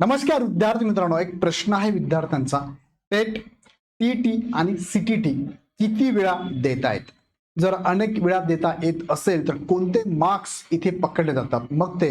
नमस्कार विद्यार्थी मित्रांनो एक प्रश्न आहे विद्यार्थ्यांचा. टेट टी टी आणि सी टी टी किती वेळा देत आहेत जर अनेक वेळा देता येत असेल तर कोणते मार्क्स इथे पकडले जातात? मग ते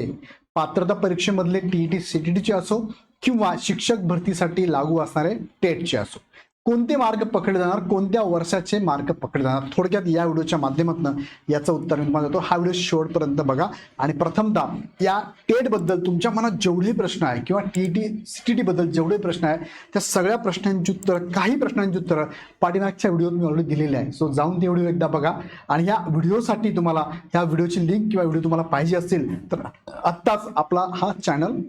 पात्रता परीक्षेमधले टी टी सी टी टीचे असो किंवा शिक्षक भरतीसाठी लागू असणारे टेटचे असो. कोणते मार्क पकडले जाणार? कोणत्या वर्षाचे मार्क पकडले जाणार? थोडक्यात या व्हिडिओच्या माध्यमातून याचं उत्तर मी तुम्हाला देतो. हा व्हिडिओ शेवटपर्यंत बघा. आणि प्रथमतः या टेटबद्दल तुमच्या मनात जेवढे प्रश्न आहे किंवा T T C T T बद्दल जेवढे प्रश्न आहे त्या सगळ्या प्रश्नांची उत्तर काही प्रश्नांची उत्तर पाठीमागच्या व्हिडिओत मी ऑलरेडी दिलेली आहे. सो जाऊन ते व्हिडिओ एकदा बघा. आणि या व्हिडिओसाठी तुम्हाला ह्या व्हिडिओची लिंक किंवा व्हिडिओ तुम्हाला पाहिजे असेल तर आत्ताच आपला हा चॅनल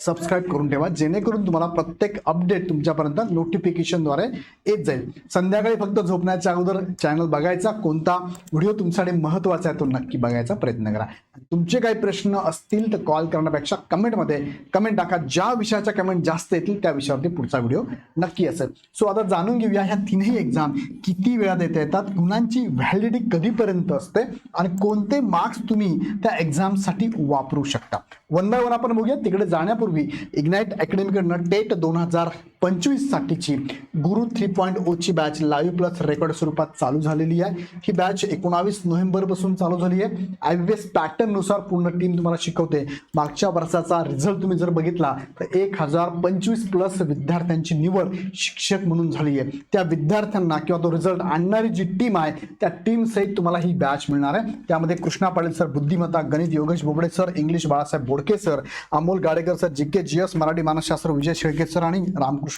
सबस्क्राईब करून ठेवा. जेणेकरून तुम्हाला प्रत्येक अपडेट तुमच्यापर्यंत नोटिफिकेशनद्वारे येत जाईल. संध्याकाळी फक्त झोपण्याच्या अगोदर चॅनल बघायचा. कोणता व्हिडिओ तुमच्यासाठी महत्त्वाचा आहे तो नक्की बघायचा प्रयत्न करा. तुमचे काही प्रश्न असतील तर कॉल करण्यापेक्षा कमेंटमध्ये कमेंट टाका. ज्या विषयाच्या कमेंट जास्त येतील त्या विषयावरती पुढचा व्हिडिओ नक्की असेल. सो आता जाणून घेऊया ह्या तीनही एक्झाम किती वेळा देता येतात गुणांची व्हॅलिडिटी कधीपर्यंत असते आणि कोणते मार्क्स तुम्ही त्या एक्झामसाठी वापरू शकता. वन बाय वन आपण बघूया. तिकडे जाण्यापूर्वी इग्नाइट अकॅडमीकडनं टेट दोन हजार पंचवीस साठीची गुरु थ्री पॉईंट ओची बॅच लाईव्ह प्लस रेकॉर्ड स्वरूपात चालू झालेली आहे. ही बॅच एकोणावीस नोव्हेंबरपासून चालू झाली आहे. आय बी एस पॅटर्ननुसार पूर्ण टीम तुम्हाला शिकवते. मागच्या वर्षाचा रिझल्ट तुम्ही जर बघितला तर एक हजार पंचवीस प्लस विद्यार्थ्यांची निवड शिक्षक म्हणून झाली आहे. त्या विद्यार्थ्यांना किंवा तो रिझल्ट आणणारी जी टीम आहे त्या टीम सहित तुम्हाला ही बॅच मिळणार आहे. त्यामध्ये कृष्णा पाटील सर बुद्धिमत्ता गणित Yogesh Bobade sir English Balasaheb Bodke sir Amol Gadekar sir G K G S Marathi मानसशास्त्र विजय शेळके सर आणि रामकृष्ण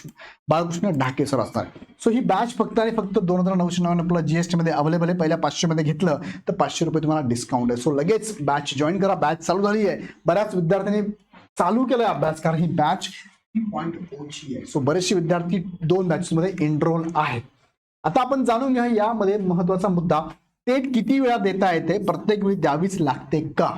बाळकृष्ण ढाके सर असणार. सो ही बॅच फक्त आणि फक्त दोन हजार नऊशे नव्याण्णव प्लस जीएसटी मध्ये अवेलेबल आहे. पहिल्या पाचशे मध्ये घेतलं तर पाचशे रुपये तुम्हाला डिस्काउंट आहे. सो लगेच बॅच जॉईन करा. बॅच चालू झाली आहे. बऱ्याच विद्यार्थ्यांनी चालू केलाय अभ्यास कारण ही बॅच पॉईंट ओची आहे. सो बरेचसे विद्यार्थी दोन बॅचेस मध्ये एनरोल आहेत. आता आपण जाणून घ्या यामध्ये महत्त्वाचा मुद्दा ते किती वेळा देता येते? प्रत्येक वेळी द्यावीच लागते का?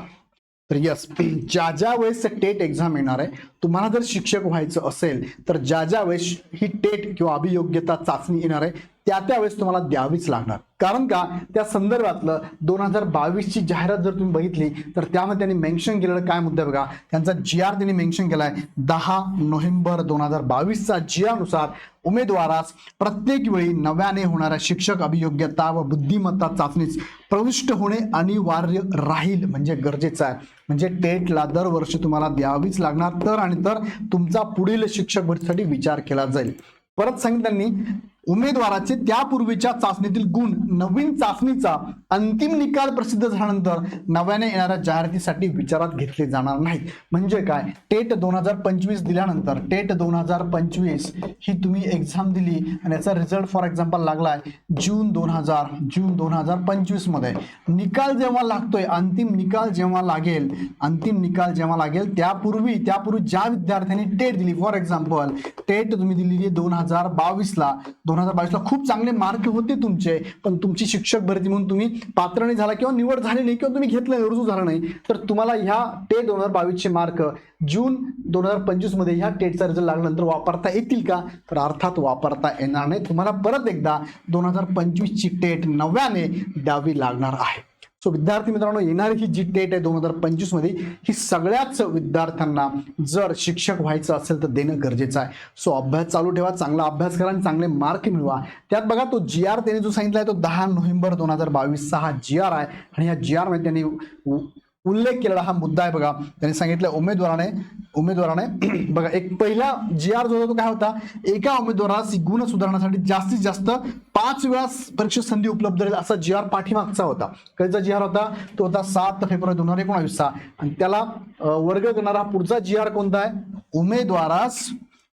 तर यस ज्या ज्या वेळेस टेट एक्झाम येणार आहे तुम्हाला जर शिक्षक व्हायचं असेल तर ज्या ज्या वेळेस ही टेट किंवा अभियोग्यता चाचणी येणार आहे त्या त्यावेळेस तुम्हाला द्यावीच लागणार. कारण का? त्या संदर्भातलं दोन हजार बावीसची जाहिरात जर तुम्ही बघितली तर त्यामध्ये त्यांनी मेन्शन केलेलं काय मुद्दा बघा? त्यांचा जी आर त्यांनी मेन्शन केलाय. दहा नोव्हेंबर दोन हजार बावीसचा जी आरनुसार उमेदवारास प्रत्येक वेळी नव्याने होणाऱ्या शिक्षक अभियोग्यता व बुद्धिमत्ता चाचणीस प्रविष्ट होणे अनिवार्य राहील म्हणजे गरजेचं आहे. म्हणजे टेटला दरवर्षी तुम्हाला द्यावीच लागणार. तर आणि तर तुमचा पुढील शिक्षक भरतीसाठी विचार केला जाईल. परत सांगितलं त्यांनी उमेदवाराचे त्यापूर्वीच्या चाचणीतील गुण नवीन चाचणीचा अंतिम निकाल प्रसिद्ध झाल्यानंतर नव्याने येणाऱ्या जाहिरातीसाठी विचारात घेतले जाणार नाहीत. म्हणजे काय? टेट दोन हजार पंचवीस दिल्यानंतर टेट दोन हजार पंचवीस ही तुम्ही एक्झाम दिली आणि याचा रिझल्ट फॉर एक्झाम्पल लागलाय जून दोन हजार जून दोन हजार पंचवीसमध्ये. निकाल जेव्हा लागतोय अंतिम निकाल जेव्हा लागेल अंतिम निकाल जेव्हा लागेल त्यापूर्वी त्यापूर्वी ज्या विद्यार्थ्यांनी टेट दिली फॉर एक्झाम्पल टेट तुम्ही दिलेली दोन हजार बावीसला. दोन हजार बावीसला खूप चांगले मार्क होते तुमचे पण तुमची शिक्षक भरती म्हणून तुम्ही पात्र नाही झाला किंवा निवड झाली नाही किंवा तुम्ही घेतलं नाही रुजू झाला नाही तर तुम्हाला ह्या टेट दोन हजार बावीसचे मार्क जून दोन हजार पंचवीसमध्ये ह्या टेटचा रिझल्ट लागल्यानंतर वापरता येतील का? तर अर्थात वापरता येणार नाही. तुम्हाला परत एकदा दोन हजार पंचवीसची टेट नव्याने द्यावी लागणार आहे. सो विद्यार्थी मित्रांनो येणारी ही जी टेट आहे दोन हजार पंचवीसमध्ये ही सगळ्याच विद्यार्थ्यांना जर शिक्षक व्हायचं असेल तर देणं गरजेचं आहे. सो अभ्यास चालू ठेवा चांगला अभ्यास करा आणि चांगले मार्क मिळवा. त्यात बघा तो जी आर त्याने जो सांगितला आहे तो दहा नोव्हेंबर दोन हजार बावीसचा हा जी आर आहे. आणि या जी आरमध्ये त्यांनी उल्लेख केलेला हा मुद्दा आहे बघा. त्यांनी सांगितलं उमेदवाराने उमेदवाराने बघा एक पहिला जी आर जो होता तो काय होता? एका उमेदवारास गुण सुधारण्यासाठी जास्तीत जास्त पाच वेळा परीक्षा संधी उपलब्ध राहील असा जी आर पाठीमागचा होता. कधीचा जी आर होता? तो होता सात फेब्रुवारी दोन हजार एकोणावीसचा. आणि त्याला वर्ग करणारा पुढचा जी आर कोणता आहे? उमेदवारास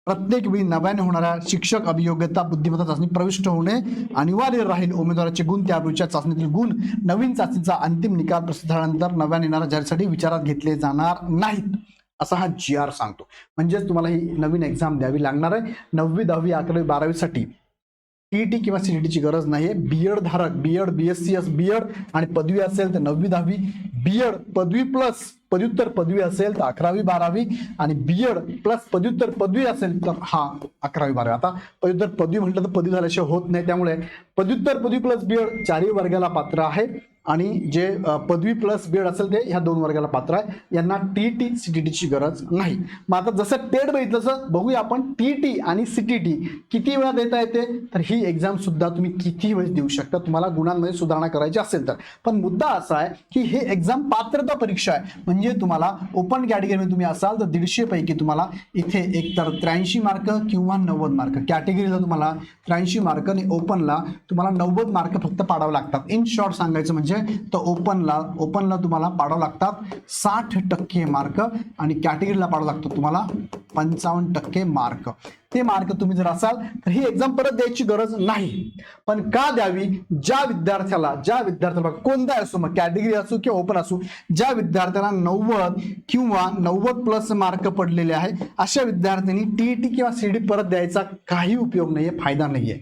प्रत्येक वेळी नव्याने होणाऱ्या शिक्षक अभियोग्यता बुद्धिमत्ता चाचणी प्रविष्ट होणे अनिवार्य राहील. उमेदवाराचे गुण त्यापूर्वीच्या चाचणीतील गुण नवीन चाचणीचा अंतिम निकाल प्रसिद्ध झाल्यानंतर नव्याने येणाऱ्या जाहीरसाठी विचारात घेतले जाणार नाहीत असा हा जी आर सांगतो. म्हणजेच तुम्हाला ही नवीन एक्झाम द्यावी लागणार आहे. नववी दहावी अकरावी बारावीसाठी टीईटी किंवा सीईटीची गरज नाहीये. बीएड धारक बीएड बीएससी एस बीएड आणि पदवी असेल तर नववी दहावी बीएड पदवी प्लस पदव्युत्तर पदवी असेल तर अकरावी बारावी आणि बीएड प्लस पदव्युत्तर पदवी असेल तर हा अकरावी बारावी. आता पदव्युत्तर पदवी म्हटलं तर पदवी झाल्याशिवाय होत नाही. त्यामुळे पदव्युत्तर पदवी प्लस बीएड चारही वर्गाला पात्र आहे. आणि जे पदवी प्लस बीएड असेल ते ह्या दोन वर्गाला पात्र आहे. यांना टी टी सी टी टीची गरज नाही. मग आता जसं टेट बघितलं तसं बघूया आपण टी टी आणि सी टी टी किती वेळा देता येते? तर ही एक्झाम सुद्धा तुम्ही किती वेळेस देऊ शकता? तुम्हाला गुणांमध्ये सुधारणा करायची असेल तर. पण मुद्दा असा आहे की हे एक्झाम पात्रता परीक्षा आहे. म्हणजे तुम्हाला ओपन कॅटेगरीमध्ये तुम्ही असाल तर दीडशे पैकी तुम्हाला इथे एकतर त्र्याऐंशी मार्क किंवा नव्वद मार्क कॅटेगरीला तुम्हाला त्र्याऐंशी मार्क आणि ओपनला तुम्हाला नव्वद मार्क फक्त पाडावे लागतात. इन शॉर्ट सांगायचं म्हणजे तर ओपनला ओपनला तुम्हाला पाडावं लागतात साठ टक्के मार्क आणि कॅटेगरीला पाडावं लागतं तुम्हाला पंचावन्न टक्के मार्क ते मार्क तुम्ही जर असाल तर ही एक्झाम परत द्यायची गरज नाही. पण का द्यावी? ज्या विद्यार्थ्याला ज्या विद्यार्थ्याला कोणता असो मग कॅटेगरी असो किंवा ओपन असो ज्या विद्यार्थ्याला नव्वद किंवा नव्वद प्लस मार्क पडलेले आहे अशा विद्यार्थ्यांनी टी किंवा सीडी परत द्यायचा काही उपयोग नाहीये फायदा नाहीये.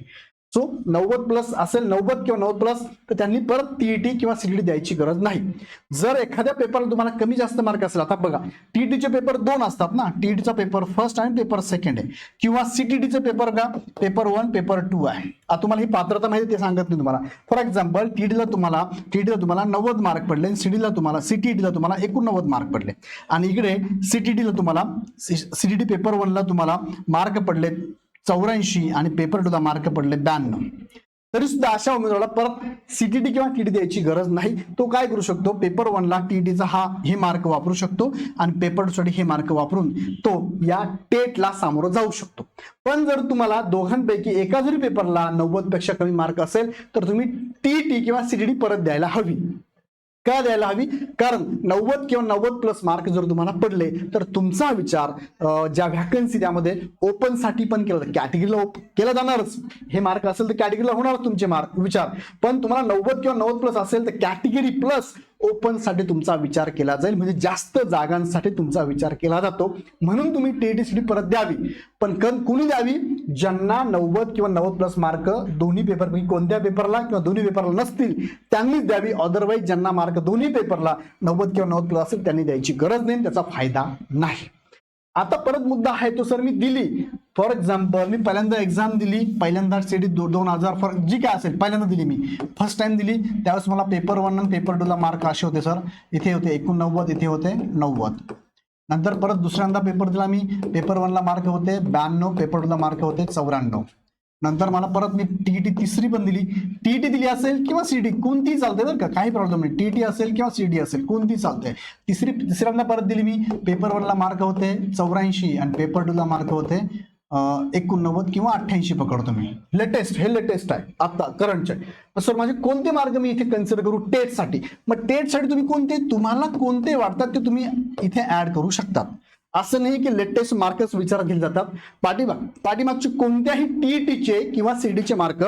सो नव्वद प्लस असेल नव्वद किंवा नव्वद प्लस तर त्यांनी परत टीईटी किंवा सीईटी द्यायची गरज नाही जर एखाद्या पेपरला तुम्हाला कमी जास्त मार्क असेल आता बघा टीईटीचे पेपर दोन असतात ना टीईटीचा पेपर फर्स्ट आणि पेपर सेकंड आहे किंवा सीटीटीचे पेपर का पेपर वन पेपर टू आहे आता तुम्हाला ही पात्रता माहिती ते सांगत नाही तुम्हाला फॉर एक्झाम्पल टीईटीला तुम्हाला टीईटीला तुम्हाला नव्वद मार्क पडले सीडीला तुम्हाला सीटीईटीला तुम्हाला एकोणनव्वद मार्क पडले आणि इकडे सीटीटीला तुम्हाला सीटीटी पेपर वनला तुम्हाला मार्क पडले चौऱ्याऐंशी आणि पेपर टूला मार्क पडले ब्याण्णव. तरी सुद्धा अशा उमेदवाराला परत सीटीटी किंवा टीटी द्यायची गरज नाही. तो काय करू शकतो? पेपर वनला टीटीचा हा हे मार्क वापरू शकतो आणि पेपर टूसाठी हे मार्क वापरून तो या टेटला सामोरं जाऊ शकतो. पण जर तुम्हाला दोघांपैकी एका जरी पेपरला नव्वदपेक्षा कमी मार्क असेल तर तुम्ही टीटी किंवा सीटीटी परत द्यायला हवी. का द्यायला हवी? कारण नव्वद किंवा नव्वद प्लस मार्क जर तुम्हाला पडले तर तुमचा विचार ज्या व्हॅकन्सी त्यामध्ये ओपनसाठी पण केला कॅटेगरीला केला जाणारच. हे मार्क असेल तर कॅटेगरीला होणार तुमचे मार्क विचार. पण तुम्हाला नव्वद किंवा नव्वद प्लस असेल तर कॅटेगरी प्लस ओपनसाठी तुमचा विचार केला जाईल. म्हणजे जास्त जागांसाठी तुमचा विचार केला जातो. म्हणून तुम्ही टीईटी परत द्यावी. पण कन कुणी द्यावी? ज्यांना नव्वद किंवा नव्वद प्लस मार्क दोन्ही पेपर म्हणजे कोणत्या पेपरला किंवा दोन्ही पेपरला नसतील त्यांनीच द्यावी. अदरवाईज ज्यांना मार्क दोन्ही पेपरला नव्वद किंवा नव्वद प्लस असेल त्यांनी द्यायची गरज नाही त्याचा फायदा नाही. आता परत मुद्दा आहे तो सर मी दिली. फॉर एक्झाम्पल मी पहिल्यांदा एक्झाम दिली. पहिल्यांदा सिटी दोन हजार फॉर जी काय असेल पहिल्यांदा दिली मी. फर्स्ट टाइम दिली. त्यावेळेस मला पेपर वन आणि पेपर टूला मार्क असे होते सर. इथे होते एकोणनव्वद इथे होते नव्वद. नंतर परत दुसऱ्यांदा पेपर दिला मी. पेपर वनला मार्क होते ब्याण्णव पेपर टूला मार्क होते चौऱ्याण्णव. नंतर मला परत मी टीईटी तिसरी पण दिली. टीईटी दिली असेल किंवा सीडी कोणती चालते बरं का काही प्रॉब्लेम नाही. टीईटी असेल किंवा सीडी असेल कोणती चालते. तिसरी तिसऱ्यांदा परत दिली मी पेपर वनला मार्क होते चौऱ्याऐंशी आणि पेपर टूला मार्क होते एकोणनव्वद किंवा अठ्ठ्याऐंशी पकडतो मी. लेटेस्ट हे लेटेस्ट आहे. आता करंटचे सर माझे कोणते मार्ग मी इथे कन्सिडर करू? टेटसाठी मग टेटसाठी तुम्ही कोणते तुम्हाला कोणते वाटतात ते तुम्ही इथे ऍड करू शकतात. असं नाही की लेटेस्ट मार्कच विचारात घेतले जातात. पाठीमाग पाठीमागचे कोणत्याही टीईटीचे किंवा सीडीचे मार्क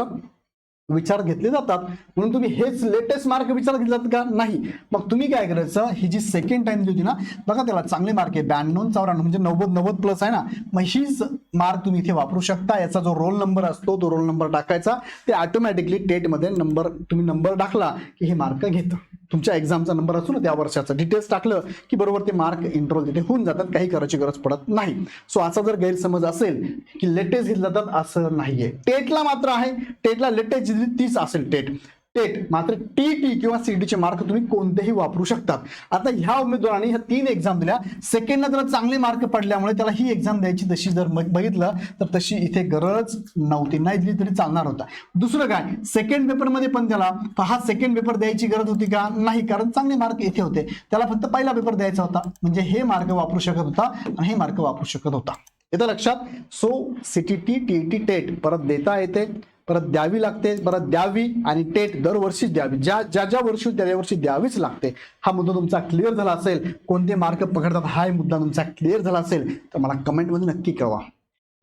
विचार घेतले जातात. म्हणून तुम्ही हेच लेटेस्ट मार्क विचारात घेतले जातात का? नाही. मग तुम्ही काय करायचं? ही जी सेकंड टाइम होती ना बघा त्याला चांगले मार्क आहे. ब्याण्णव चौऱ्याण्णव म्हणजे नव्वद नव्वद प्लस आहे ना. मग हीच मार्क तुम्ही इथे वापरू शकता. याचा जो रोल नंबर असतो तो रोल नंबर टाकायचा. ते ऑटोमॅटिकली टेटमध्ये नंबर तुम्ही नंबर टाकला की हे मार्क घेतं. तुमच्या एक्झामचा नंबर असतो ना त्या वर्षाचा. डिटेल्स टाकलं की बरोबर ते मार्क इंट्रोल तिथे होऊन जातात काही करायची गरज पडत नाही. सो असा जर गैरसमज असेल की लेटेस्ट घेतलं जातात असं नाहीये. टेटला मात्र आहे. टेटला लेटेस्ट जी तीच असेल टेट टेट मात्र टी टी किंवा सीडीचे मार्क तुम्ही कोणतेही वापरू शकतात. आता ह्या उमेदवाराने ह्या तीन एक्झाम दिल्या. सेकंडला त्याला चांगले मार्क पडल्यामुळे त्याला ही एक्झाम द्यायची तशी जर बघितलं तर तशी इथे गरज नव्हती. नाही दिली तरी चालणार होता. दुसरं काय? सेकंड पेपरमध्ये पण त्याला हा सेकंड पेपर द्यायची गरज होती का? नाही कारण चांगले मार्क इथे होते. त्याला फक्त पहिला पेपर द्यायचा होता. म्हणजे हे मार्क वापरू शकत होता आणि हे मार्क वापरू शकत होता. येतं लक्षात? सो सीटीटी टी टेट परत देता येते. परत द्यावी लागते परत द्यावी आणि टेट दरवर्षीच द्यावी. ज्या ज्या ज्या वर्षी त्या त्या वर्षी द्यावीच लागते. हा मुद्दा तुमचा क्लिअर झाला असेल. कोणते मार्क पकडतात हा मुद्दा तुमचा क्लिअर झाला असेल. तर मला कमेंटमध्ये नक्की कळवा.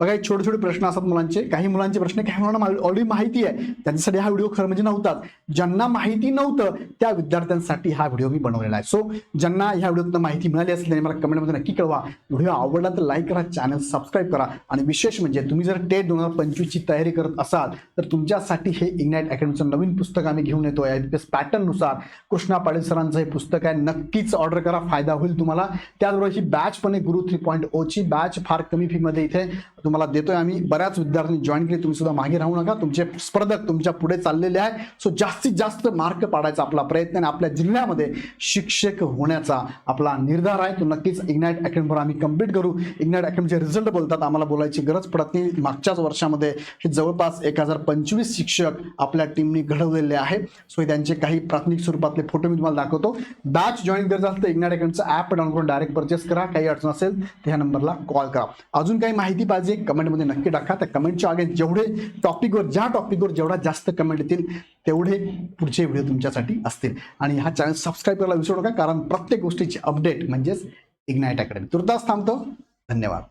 बघा हे छोटे छोटे प्रश्न असतात मुलांचे. काही मुलांचे प्रश्न काही मुलांना ऑलरेडी माहिती आहे. त्यांच्यासाठी हा व्हिडिओ खरं म्हणजे नव्हताच ज्यांना माहिती नव्हतं त्या विद्यार्थ्यांसाठी हा व्हिडिओ मी बनवलेला आहे. सो ज्यांना ह्या व्हिडिओतनं माहिती मिळाली असेल त्यांनी मला कमेंटमध्ये नक्की कळवा. व्हिडिओ आवडला तर लाईक करा चॅनल सबस्क्राईब करा. आणि विशेष म्हणजे तुम्ही जर टेट दोन हजार पंचवीसची तयारी करत असाल तर तुमच्यासाठी हे इग्नाईट अकॅडमीचं नवीन पुस्तक आम्ही घेऊन येतो. आय पी एस पॅटर्ननुसार कृष्णा पाटील सरांचं हे पुस्तक आहे. नक्कीच ऑर्डर करा फायदा होईल तुम्हाला. त्याचबरोबर ही बॅच पण आहे गुरु थ्री पॉईंट ओची बॅच फार कमी फीमध्ये इथे तुम्हाला देतोय. आम्ही बऱ्याच विद्यार्थ्यांनी जॉईन केली. तुम्ही सुद्धा मागे राहू नका. तुमचे स्पर्धक तुमच्यापुढे चाललेले आहे सो जास्तीत जास्त मार्क पाडायचा आपला प्रयत्न आणि आपल्या जिल्ह्यामध्ये शिक्षक होण्याचा आपला निर्धार आहे. तो नक्कीच इग्नाईट अकॅडमीवर आम्ही कंप्लीट करू. इग्नाईट अकॅडमीचे रिझल्ट बोलतात. आम्हाला बोलायची गरज पडत नाही. मागच्याच वर्षामध्ये हे जवळपास एक हजार पंचवीस शिक्षक आपल्या टीमनी घडवलेले आहे सो त्यांचे काही प्राथमिक स्वरूपातले फोटो मी तुम्हाला दाखवतो. बॅच जॉईन करायचं असेल तर इग्नाईट अकॅडमीचं ॲप डाऊनलोड करून डायरेक्ट परचेस करा. काही अडचण असेल तर ह्या नंबरला कॉल करा. अजून काही माहिती पाहिजे कमेंटमध्ये नक्की टाका. त्या कमेंटच्या आगे जेवढे टॉपिकवर ज्या टॉपिकवर जेवढा जास्त कमेंट येतील तेवढे पुढचे व्हिडिओ तुमच्यासाठी असतील. आणि हा चॅनल सबस्क्राईब करायला विसरू नका कारण प्रत्येक गोष्टीची अपडेट म्हणजेच इग्नाईट अकॅडमी तुर्तास थांबतो. धन्यवाद.